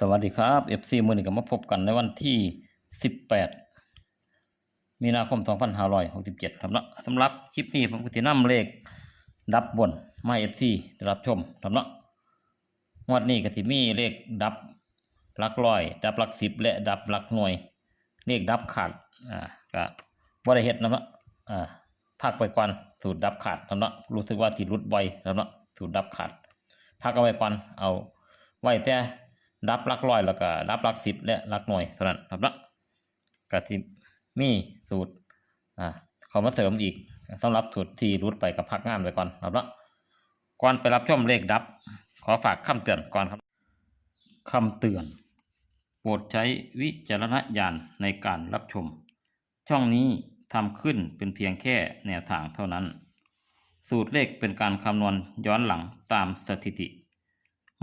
สวัสดีครับ FC มือหนี้ก็มาพบกันในวันที่ 18 มีนาคม 2567 ครับเนาะสำหรับคลิปนี้ผมก็สินำเลข ดับบนมา FC ได้รับชมครับเนาะงวดนี้ก็สิมีเลขดับหลักร้อย ดับหลักสิบและดับหลักหน่วย เลขดับขาดอ่าก็บ่ได้เฮ็ดนะเนาะอ่าพักไปก่อนสูตรดับขาดนะเนาะรู้สึกว่าสิรุดบ่อยแล้วเนาะสูตรดับขาดพักเอาไว้ก่อนเอาไว้แต่ ดับลักร้อยแล้วก็ดับลักสิบและลักหน่วยเท่านั้นครับเนะก็ที่มีสูตรอ่าเขามาเสริมอีกสำหรับสูตรที่รุดไปกับพักงานไว้ก่อนครับเนะก่อนไปรับชมเลขดับ ขอฝากคำเตือนก่อนครับคำเตือน โปรดใช้วิจารณญาณในการรับชม ช่องนี้ทำขึ้นเป็นเพียงแค่แนวทางเท่านั้น สูตรเลขเป็นการคำนวณย้อนหลังตามสถิติ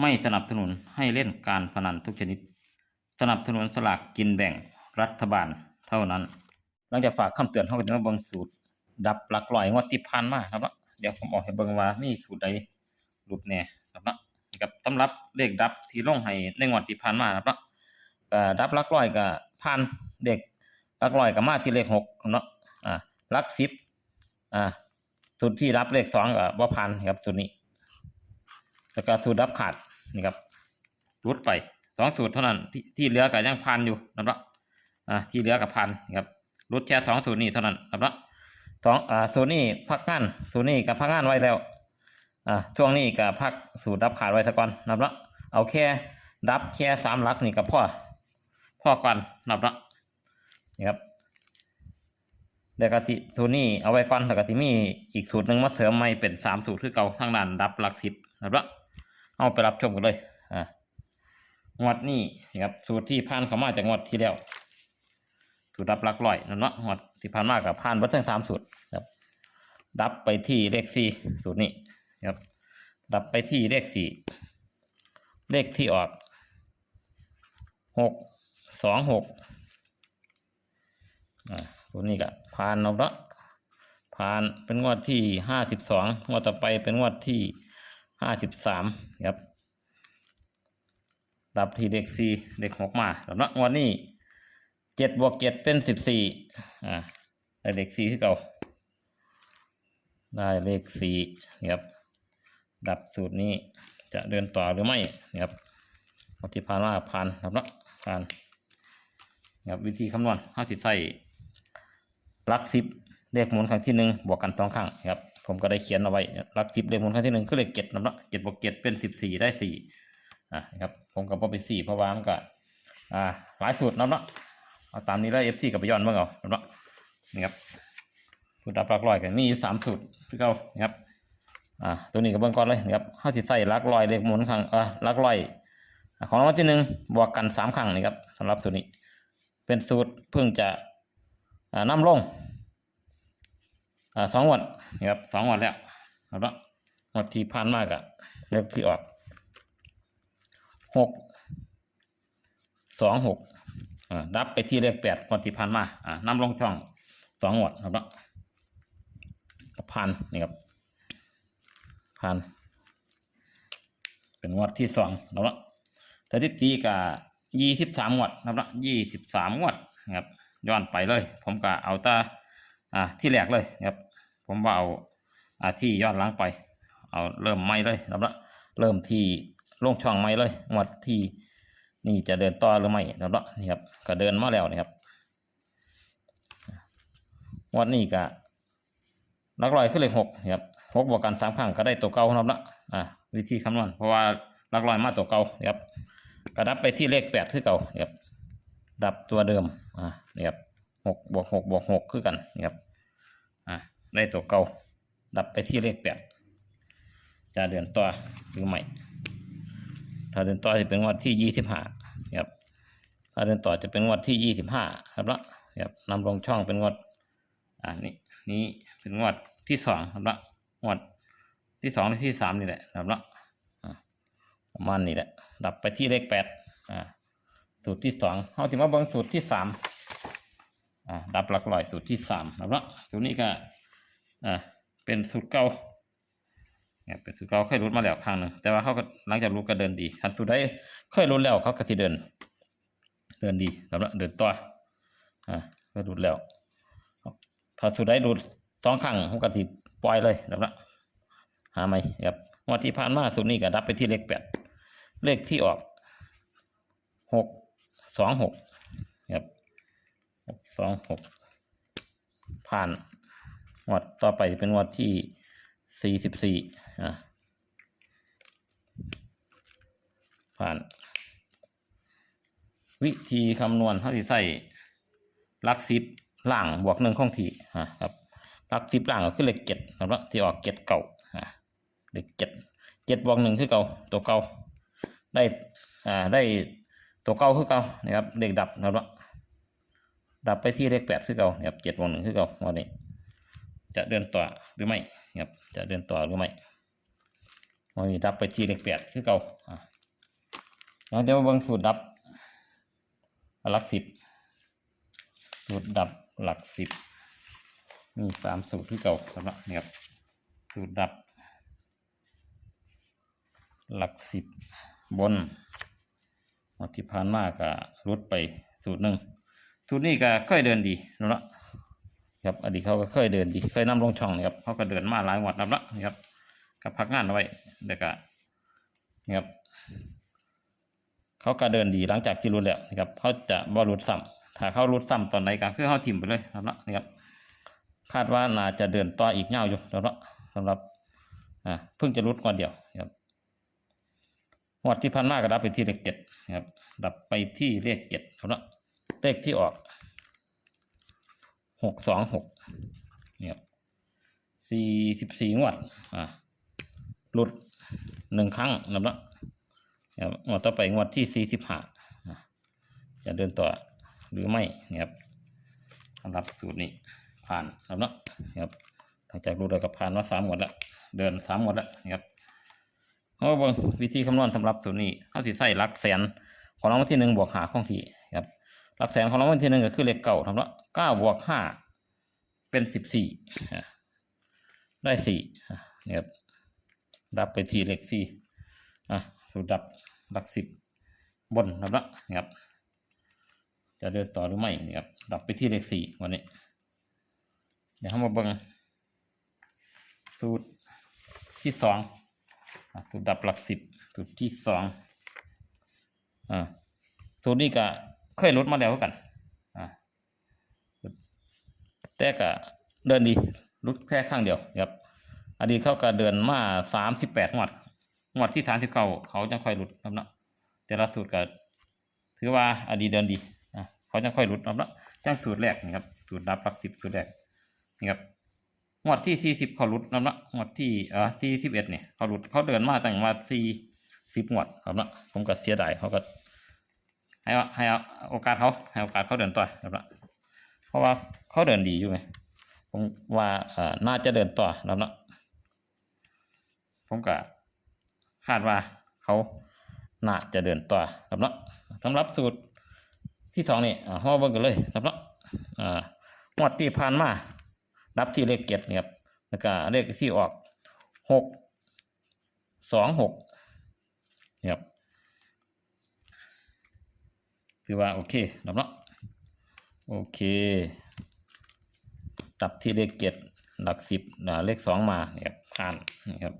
ไม่สนับสนุนให้เล่นการพนันทุกชนิด สนับสนุนสลากกินแบ่งรัฐบาลเท่านั้น หลังจากฝากคำเตือนเข้าก็จะมาบิ่งสูตร ดับหลักลอยงวดที่ผ่านมาครับเนาะเดี๋ยวผมออกให้เบิ่งว่ามีสูตรใดหลุดแน่ครับเนาะกับสำหรับเลขดับที่ลงให้ในงวดที่ผ่านมาครับเนาะดับหลักลอยก็ผ่านเด็กหลักลอยก็มาที่เลขหกเนาะอ่าหลักสิบอ่าสูตรที่รับเลขสองก็บ่ผ่านครับสูตรนี้แล้วก็สูตรดับขาด นี่ครับรุดไปสองสูตรเท่านั้นที่ที่เหลือก็ยังพันอยู่นะครับอ่าที่เหลือกับพันครับรุดแค่สองสูตรนี้เท่านั้นนะครับสองอ่าสูตรนี้พักงานสูตรนี้กับพักงานไว้แล้วอ่าช่วงนี้กับพักสูตรดับขาดไว้ซะก่อนนะครับเอาแค่ดับแค่สามหลักนี่กับพ่อพ่อก่อนนะครับนี่ครับเดี๋ยวกติสูตรนี้เอาไว้ก่อนแล้วก็สิมีอีกสูตรหนึ่งมาเสริมใหม่เป็นสามสูตรคือเก่าทางด้านดับหลักสิบนะครับ เอาไปรับชมกันเลยอ่างวดนี้นะครับสูตรที่ผ่านเข้ามาจากงวดที่แล้วสูตรดับหลักร้อยนั่นเนาะงวดที่ผ่านมากับผ่านวัดทั้งสามสูตรครับ ดับไปที่เลขสี่สูตรนี้นะครับ ดับไปที่เลขสี่เลขที่ออกหกสองหกอ่าสูตรนี้ก็ผ่านเอาละผ่านเป็นงวดที่ห้าสิบสองงวดต่อไปเป็นงวดที่ห้าสิบสาม ครับดับที่เลขสี่เลขหกมาแล้วเนาะงวดนี้เจ็ดบวกเจ็ดเป็นสิบสี่อ่าได้เลขสี่ที่เก่า ได้เลขสี่นะครับ ดับสูตรนี้จะเดินต่อหรือไม่ครับปฏิพานว่าผ่านครับเนาะผ่านครับวิธีคำนวณห้าสิบใส่ลักสิบเลขหมุนครั้งที่หนึ่งบวกกันสองครั้งครับ ผมก็ได้เขียนเอาไว้ลักสิบเลขหมุนครั้งที่หนึ่งคือเลขเจ็ดนะเนาะเจ็ดบวกเจ็ดเป็นสิบสี่ได้สี่อ่านะครับผมก็บอไปสี่เพราะว่ามันก็อ่าหลายสูตรนะเนาะเอาตามนี้แล้วเอฟซีกับไปย้อนเมื่อเอานะครับเนาะนี่ครับสูตรดับลักร้อยกันมีอยู่สามสูตรคือเก่านะครับอ่าตัวนี้ก็เบิ่งก่อนเลยนะครับห้าสิบใส่ลักร้อยเลขมุนครั้งเออลักร้อยของรางวัลที่หนึ่งบวกกันสามครั้งนี่ครับสำหรับตัวนี้ เป็นสูตรเพิ่งจะอ่านำลง อ่าสองงวันนะครับสองงวันแล้วเอาละงวันที่ผ่านมากอะเลขที่ออกหกสองหกอ่าดับไปที่เลขแปดงวันที่ผ่านมาอ่านำลงช่องสองงวดครับเนาะพันนี่ครับพันเป็นงวดที่สองแล้วละสถิติกับยี่สิบสามงวดนะครับละยี่สิบสามงวดนะครับย้อนไปเลย ผมก็เอาตา อ่าที่แรกเลยครับ ผมว่าเอาอ่าที่ยอนหลังไป เอาเริ่มไม่เลยนะครับละเริ่มที่ลงช่องไม่เลยงวดที่นี่จะเดินต่อหรือไม่นะครับละนี่ครับก็เดินมาแล้วนะครับงวดนี้ก็ลักร้อยคือเลขหกครับหกบวกกันสามครั้งก็ได้ตัวเก่านะครับละอ่าวิธีคำนวณเพราะว่าลักร้อยมาตัวเก่าครับก็ดับไปที่เลขแปดคือเก่าครับดับตัวเดิมอ่านี่ครับ หกบวกหกบวกหกคือกันนี่ครับอ่าได้ตัวเก่าดับไปที่เลขแปดจะเดินต่อหรือไม่ถ้าเดินต่อจะเป็นงวดที่ยี่สิบห้าครับถ้าเดินต่อจะเป็นงวดที่ยี่สิบห้าครับละครับนำลงช่องเป็นงวดอ่านี่นี้เป็นงวดที่สองครับละงวดที่สองและที่สามนี่แหละครับละอ่าประมาณนี้แหละดับไปที่เลขแปดอ่าสูตรที่สองเขาถึงมาเบิ่งสูตรที่สาม อ่าดับหลักร้อยสูตรที่สามครับละสูตรนี้ก็อ่าเป็นสูตรเก่าครับเป็นสูตรเก่าเคยรุดมาแล้วครั้งหนึ่งแต่ว่าเขาก็หลังจากรุดก็เดินดีคันสูตรใดเคยรุดแล้วเขาก็สิเดิน เดินดีแล้วเดินต่ออ่าก็รุดแล้วถ้าสูตรใดรุดสองครั้งผมก็สิปล่อยเลยแล้วละหาไหมครับวันที่ผ่านมาสูตรนี้ก็ดับไปที่เลขแปดเลขที่ออกหกสองหกครับ สองหกผ่านงวดต่อไปเป็นงวดที่สี่สิบสี่อ่าผ่าน วิธีคำนวณเขาที่ใส่ลักสิบล่างบวกหนึ่งข้องทีอ่าครับลักสิบล่างก็คือเลขเจ็ดครับที่ออกเจ็ดเก่าอ่าเลขเจ็ดเจ็ดบวกหนึ่งคือเก่าตัวเก่าได้อ่าได้ตัวเก่าคือเก่านะครับเลขดับนะครับ ดับไปที่เลขแปดคือเก่าครับเจ็ดวกหนึ่งคือเก่าวันนี้ จะเดินต่อหรือไม่ครับจะเดินต่อหรือไม่วันนี้ดับไปที่เลขแปดคือเก่าแล้วเดี๋ยวเบิ่งสูตรดับหลักสิบสูตรดับหลักสิบมีสามสูตรที่เก่าสำหรับเนี่ยครับสูตรดับ หลักสิบบนที่ผ่านมาก็ลดไปสูตรหนึ่ง สูตรนี้ก็เคยเดินดีนั่นละครับอดีตเขาก็เคยเดินดี เคยนำลงช่องนะครับเขาก็เดินมาหลายวัดนับละนะครับก็พักงานเอาไว้เด็กก็นี่ครับเขาก็เดินดีหลังจากที่รุดแล้วนะครับเขาจะบอรุดซ้ำถ้าเขารุดซ้ำตอนไหนก็คือเขาทิมไปเลยครับนะนะครับคาดว่าน่าจะเดินต่ออีกเงาอยู่แล้วละสำหรับอ่าเพิ่งจะรุดก่อนเดียวนะครับงวดที่พันมากก็ดับไปที่เลขเจ็ดนะครับดับไปที่เลขเจ็ดครับนะ เลขที่ออกหกสองหกเนี่ยสี่สิบสี่งวด อ่าหลุดหนึ่งครั้งนะครับครับงวดต่อไปงวดที่สี่สิบห้าจะเดินต่อหรือไม่นะครับสำหรับสูตรนี้ผ่านครับเนะครับหลังจากรู้แล้วก็ผ่านมาสามงวดแล้วเดินสามงวดแล้วนะครับเอาเบิ่งวิธีคำนวณสำหรับสูตรนี้เขาสิใส่หลักแสนของรางวัลที่หนึ่งบวกหาข้องที่ ลักแสนของรางวัลที่หนึ่งก็คือเลขเก่าทำเนาะเก้าบวกห้าเป็นสิบสี่ได้สี่นี่ครับดับไปที่เลขสี่อะสูตรดับหลักสิบบนนะครับละนะครับ จะเดินต่อหรือไม่นะครับดับไปที่เลขสี่วันนี้ เดี๋ยวเรามาเบิ่งสูตรที่สองสูตรดับหลักสิบสูตรที่สองอ่าสูตรนี้ก็ เคยลดมาแล้วกันอ่าแต่ก็เดินดีลดแค่ข้างเดียวครับอดีตเขาก็เดินมาสามสิบแปดงวดงวดที่สามสิบเก้าเขาจะค่อยหลุดครับเนาะแต่ละสูตรก็ถือว่าอดีตเดินดีอะเขาจะค่อยหลุดครับเนาะจ้างสูตรแรกนะครับ สูตรดับหลักสิบสูตรแรกนี่ครับงวดที่สี่สิบเขาหลุดครับเนาะงวดที่เออสี่สิบเอ็ดเนี่ยเขาหลุดเขาเดินมาตั้งมาสี่สิบงวดครับเนาะผมก็เสียดายเขาก็ ให้เอาให้เอาโอกาสเขาให้โอกาสเขาเดินต่อครับเนาะเพราะว่าเขาเดินดีอยู่ไหมผมว่าเอ่อน่าจะเดินต่อครับเนาะผมก็คาดว่าเขาน่าจะเดินต่อครับเนาะสำหรับสูตรที่สองนี่อ่าห้อเบิ่งกันเลยครับเนาะอ่างวดที่ผ่านมาดับที่เลขเจ็ดนี่ครับแล้วก็เลขที่ออกหกสองหกนี่ครับ คือว่าโอเคครับเนาะโอเคดับที่เลขเจ็ดหลักสิบเลขสองมาเนี่ยครับผ่านนี่ครับ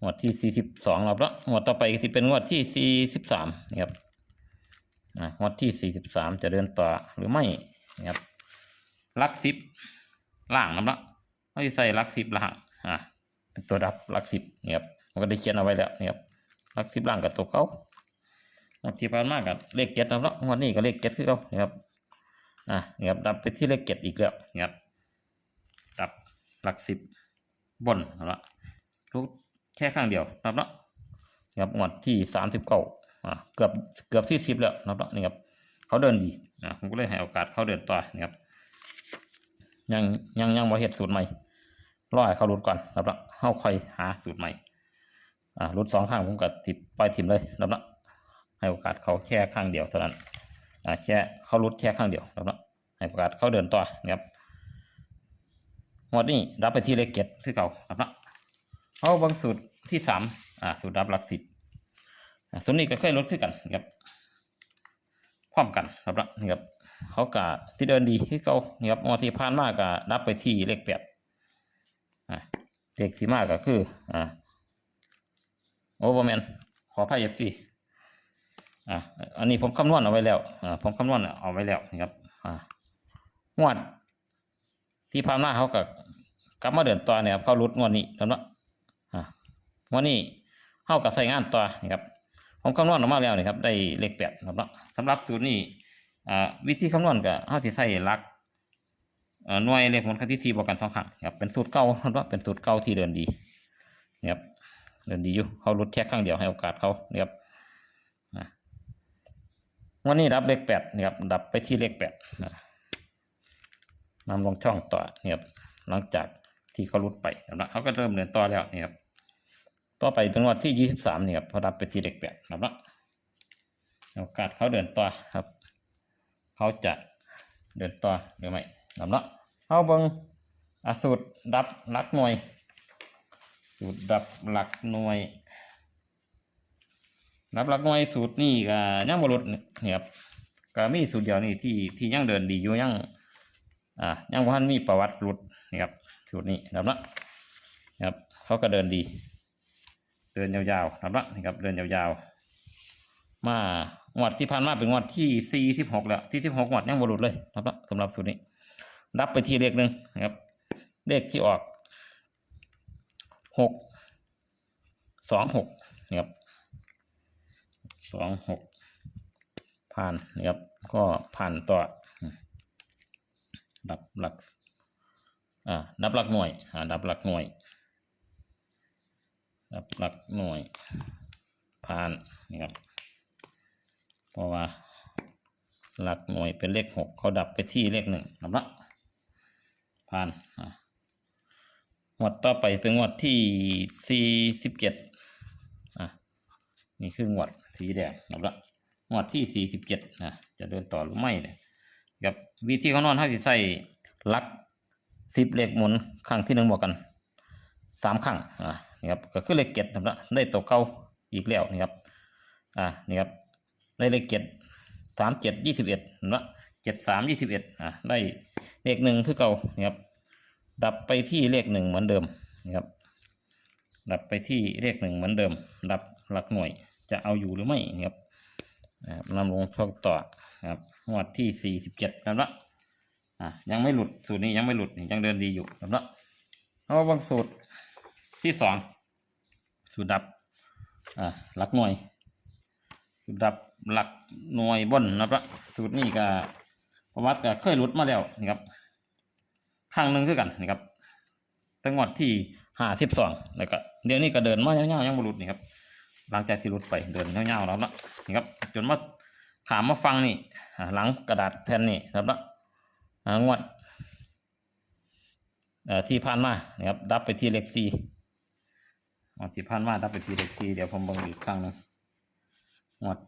งวดที่สี่สิบสองเราละงวดต่อไปที่เป็นงวดที่สี่สิบสามนะครับงวดที่สี่สิบสามจะเดินต่อหรือไม่นะครับลักสิบล่างนะละไม่ใส่ลักสิบล่างอ่าเป็นตัวดับลักสิบนะครับมันก็ได้เขียนเอาไว้แล้วนะครับลักสิบล่างกับตัวเก้า ที่ผ่านมากับเลขเจ็ดนะละงวดนี้ก็เลขเจ็ดคือเก้านะครับอ่านะครับดับไปที่เลขเจ็ดอีกแล้วนะครับดับหลักสิบบนนะละทุกแค่ข้างเดียวนะครับเนาะครับงวดที่สามสิบเก้าอ่าเกือบเกือบที่สิบแล้วนะครับเนาะนี่ครับเขาเดินดีอ่าผมก็เลยให้โอกาสเขาเดินต่อนะครับยังยังยังบ่เฮ็ดสูตรใหม่รอให้เขาหลุดก่อนนะครับเนาะเข้าค่อยหาสูตรใหม่อ่าหลุดสองข้างผมก็ติดปล่อยถิ่มเลยนะครับเนาะ ให้โอกาสเขาแค่ข้างเดียวเท่านั้นแค่เขาหลุดแค่ข้างเดียวนะครับเนาะให้โอกาสเขาเดินต่อนะครับงวดนี้รับไปที่เลขเจ็ดคือเก่านะครับเนาะเอาบางสูตรที่สามอ่าสูตรดับหลักสิบสูตรนี้ก็เคยลดขึ้นกันนะครับพร้อมกันครับละครับเขากะที่เดินดีที่เขานี่ครับงวดที่ผ่านมากะนับไปที่เลขแปดเลขสี่มากก็คืออ่าโอ้บแมนขอพายเอฟซี อ่าอันนี้ผมคำนวณเอาไว้แล้วอ่าผมคำนวณเอาไว้แล้วนะครับอ่างวด ที่ผ่านมาเขากับกลับมาเดินต่อเนี่ยครับเขารุดงวดนี้แล้วเนาะอ่างวดนี้เขากับใส่งานต่อนี่ครับผมคำนวณออกมาแล้วนี่ครับได้เลขแปดครับเนาะสำหรับสูตรนี้อ่าวิธีคำนวณก็เขาที่ใส่ลักอ่อหน่วยเลขผลคณิตที่บอกกันสองครั้งครับเป็นสูตรเก่าครับว่าเป็นสูตรเก่าที่เดินดีนี่ครับเดินดีอยู่เขารุดแค่ครั้งเดียวให้โอกาสเขานี่ครับ วันนี้รับเลขแปดนี่ครับดับไปที่เลขแปดนำลงช่องต่อเนี่ยครับหลังจากที่เขารุดไปนะครับเขาก็เริ่มเดินต่อแล้วเนี่ยครับต่อไปเป็นวันที่ยี่สิบสามเนี่ยครับพอรับไปที่เด็กแปดนะครับโอกาสเขาเดินต่อครับ เขาจะเดินต่อหรือไม่นะครับเอาเบิงอสูตรดับลักหน่วยสูตรดับหลักหน่วย ดับหลักหน่วยสูตรนี่ก็ยังบรุษเนี่ยครับก็มีสูตรเดียวนี่ที่ที่ยังเดินดีอยู่ยังอ่ายังพันมีประวัติหลุดนี่ครับสูตรนี้ครับเนะนะครับเขาก็เดินดี เดินยาวๆครับเนะนี่ครับเดินยาวๆมางวดที่ผ่านมาเป็นงวดที่สี่สิบหกแล้วที่สิบหกงวดยังบรุษเลยครับเนะสำหรับสูตรนี้ รับไปทีเลขหนึ่งนะครับเลขที่ออกหกสองหกนะครับ สองหกผ่านนะครับ ก็ผ่านต่อดับหลักอ่าดับหลักหน่วยอ่าดับหลักหน่วย ดับหลักหน่วย ผ่านนี่ครับเพราะว่าหลักหน่วยเป็นเลขหกเขาดับไปที่เลขหนึ่งนับละผ่านอ่างวดต่อไปเป็นงวดที่สี่สิบเจ็ดอะนี่คืองวด สีแดงนับละงวดที่สี่สิบเจ็ดนะจะเดินต่อหรือไม่เนี่ยครับวิธีเขานอนเขาสิใส่ลักสิบเลขหมุนครั้งที่หนึ่งบวกกันสามครั้งอ่านี่ครับก็คือเลขเจ็ดนะครับได้ตัวเก้าอีกแล้วนี่ครับอ่านี่ครับได้เลขเจ็ดสามเจ็ดยี่สิบเอ็ดนะเจ็ดสามยี่สิบเอ็ดอ่าได้เลขหนึ่งคือเก่านี่ครับ ดับไปที่เลขหนึ่งเหมือนเดิมนี่ครับ ดับไปที่เลขหนึ่งเหมือนเดิม ดับหลักหน่วย จะเอาอยู่หรือไม่นี่ครับนะครับนำลงช่องต่อครับงวดที่สี่สิบเจ็ดแล้วละอะยังไม่หลุดสูตรนี้ยังไม่หลุดยังเดินดีอยู่แล้วละเอาบางสูตรที่สองสูตรดับอ่าหลักหน่วย สูตรดับหลักหน่วยบนนะครับสูตรนี้ก็ประวัติก็เคยหลุดมาแล้วนี่ครับข้างหนึ่งคือกันนี่ครับตั้งงวดที่ห้าสิบสองแล้วก็เดี๋ยวนี้ก็เดินมาเงาวๆยังบรหลุดนี่ครับ หลังจากที่หลุดไปเดินเงาวๆแล้วละนี่ครับ จนมาขามมาฟังนี่หลังกระดาษแผ่นนี่ครับแล้วงวดที่ผ่านมานะครับ ดับไปที่เลขสี่งวดที่ผ่านมาดับไปที่เลขสี่เดี๋ยวผมเบิ่งอีกครั้งหนึงงวด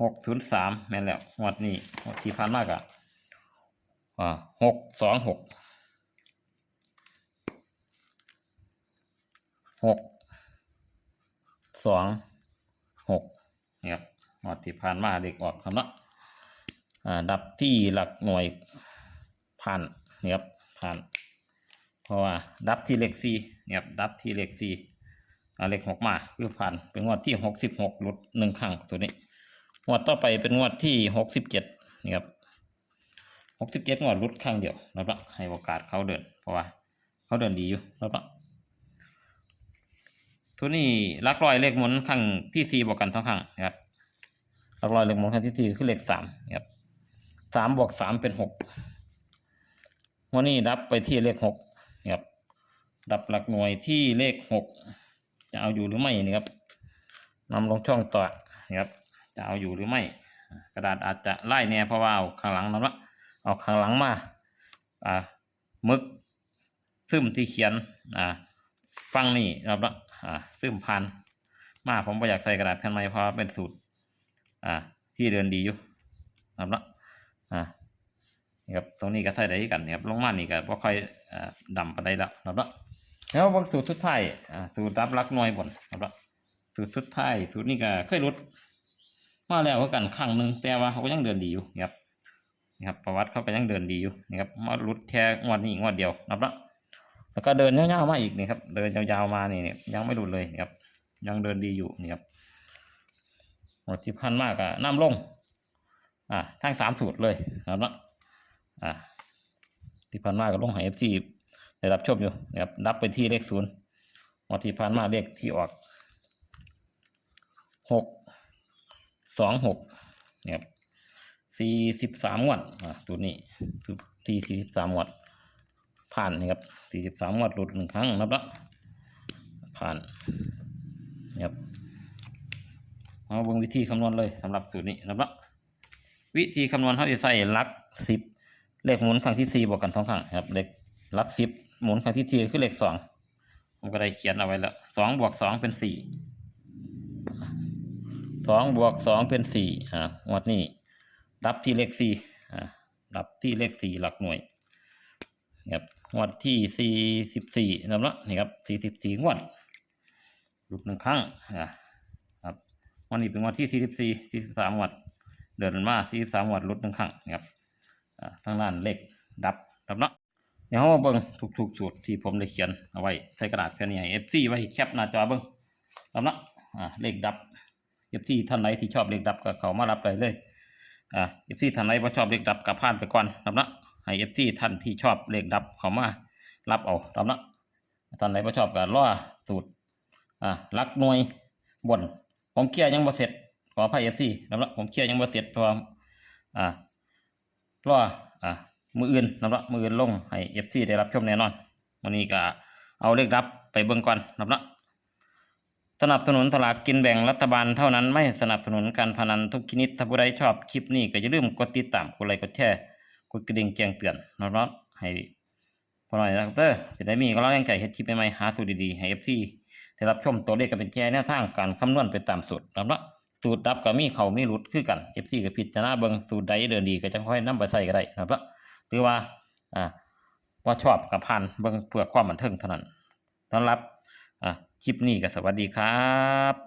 หกศูนย์สามแม่นแล้วงวดนี้งวดที่ผ่านมากะอ่าหกสองหกหก สองหกนี่ครับงวดที่ผ่านมาเด็กออกคำละอ่าดับที่หลักหน่วยผ่านนี่ครับผ่าน เพราะว่าดับที่เลขสี่เนี่ยครับดับที่เลขสี่อ่าเลขหกมาคือผ่าน เป็นงวดที่หกสิบหกลดหนึ่งครั้งตัวนี้งวดต่อไปเป็นงวดที่หกสิบเจ็ดนี่ครับหกสิบเจ็ดงวดลดครั้งเดียวแล้วก็ให้โอกาสเขาเดินเพราะว่า เขาเดินดีอยู่แล้วก็ ตัวนี้ลักลอยเลขหมุนครั้งที่สี่บวกกันทั้งครั้งนะครับลักลอยเลขหมุนครั้งที่สี่คือเลขสามนะครับสามบวกสามเป็นหกวันนี้ดับไปที่เลขหกนะครับดับหลักหน่วยที่เลขหกจะเอาอยู่หรือไม่นี่ครับนำลงช่องต่อนะครับ จะเอาอยู่หรือไม่ กระดาษอาจจะไล่แน่เพราะว่าเอาข้างหลังนั่นละเอาข้างหลังมาอ่ามึกซึมที่เขียนอ่าฟังนี่ครับละ อ่าซึมพันมาผมไม่อยากใส่กระดาษแผ่นไม้เพราะเป็นสูตร อ่า ที่เดินดีอยู่ครับละอ่านี่ครับตรงนี้ก็ใส่ได้กันนะครับลงมานี่ก็บ่ค่อยอ่าดำไปานใดแล้วครับละแล้วบางสูตรสุดท้ายอ่าสูตรรับรักหน่วยบนครับสูตรสุดท้ายสูตรนี้ก็เคยรุดมาแล้วก็กันครั้งหนึ่งแต่ว่าเขาก็ยังเดินดีอยู่นะครับนะครับประวัติเขาก็ยังเดินดีอยู่นะครับมารุดแค่งวดนี้งวดเดียวนะครับล้ว แล้วก็เดินยาวๆมาอีกนี่ครับ เดินยาวๆมานี่เนี่ยยังไม่หลุดเลยนะครับ ยังเดินดีอยู่นี่ครับหมดที่พันมากอะน้ำลง อ่าทั้งสามสูตรเลยนะครับนะอ่าที่พันมากก็ลงหายเอฟซีได้รับชมอยู่นะครับนับไปที่เลขศูนย์หมดที่พันมากเลขที่ออกหกสองหกนะครับสี่สิบสามงวดอ่าสูตรนี้ที่สี่สิบสามงวด ผ่านนะครับสี่สิบสามงวดหลุดหนึ่งครั้งนะครับเนาะผ่านนะครับเอาเบิ่งวิธีคำนวณเลยสำหรับสูตรนี้นะครับเนาะวิธีคำนวณเขาจะใส่ลักสิบเลขหมุนครั้งที่สี่บวกกันสองครั้งนะครับเลขลักสิบหมุนครั้งที่สี่คือเลขสองผมก็ได้เขียนเอาไว้แล้วสองบวกสองเป็นสี่สองบวกสองเป็นสี่อ่างวดนี้รับที่เลขสี่อ่ารับที่เลขสี่หลักหน่วยครับ งวดที่สี่สิบสี่นะครับนะนี่ครับสี่สิบสี่งวดหลุดหนึ่งครั้งอะครับวันนี้เป็นงวดที่สี่สิบสี่สี่สิบสามงวด เดือนมาสี่สิบสามงวดหลุดหนึ่งครั้งนะครับอ่าทางด้านเลขดับดับเนาะเดี๋ยวเราเบิ้งทุกๆสูตรที่ผมได้เขียนเอาไว้ใส่กระดาษแค่นี้ให้เอฟซีไว้แคปหน้าจอเบิ้งดับเนาะอ่าเลขดับเอฟซีท่านไหนที่ชอบเลขดับก็เขามารับเลยเลยอ่าเอฟซีท่านไหนว่าชอบเลขดับกับผ่านไปก่อนครับเนาะ ให้เอฟซีท่านที่ชอบเลขดับเขามารับเอารับนะท่านไหนว่าชอบก็รอสูตรอ่าลักหน่วยบน ผมเคลียร์ยังบ่เสร็จ ขออภัยเอฟซีครับเนาะผมเคลียร์ยังบ่เสร็จพราะว่าอ่ออ่ามืออื่นครับเนาะมืออื่นลงให้เอฟซีได้รับชมแน่นอนวันนี้ก็เอาเลขดับไปเบิ่งก่อนครับเนาะสนับสนุนสลากกินแบ่งรัฐบาลเท่านั้นไม่สนับสนุนการพนันทุกชนิดถ้าผู้ใดชอบคลิปนี้ก็อย่าลืมกดติดตามกดไลค์กดแชร์ กดกระดิ่งแจ้งเตือนนะครับให้พอหน่อยนะครับเด้อจะได้มีกำลังใจเฮ็ดคลิปใหม่ๆหาสูตรดีๆให้เอฟซีได้รับชมตัวเลขก็เป็นแค่แนวทางการคำนวณไปตามสูตรนะครับสูตรดับก็มีเขามีหลุดคือกันเอฟซีก็พิจารณาเบิ่งสูตรใดเดินดีก็จะค่อยนำไปใส่ก็ได้นะครับหรือว่าอ่าว่าชอบกับพันเบิ่งเพื่อความบันเทิงเท่านั้นต้อนรับอะคลิปนี้ก็สวัสดีครับ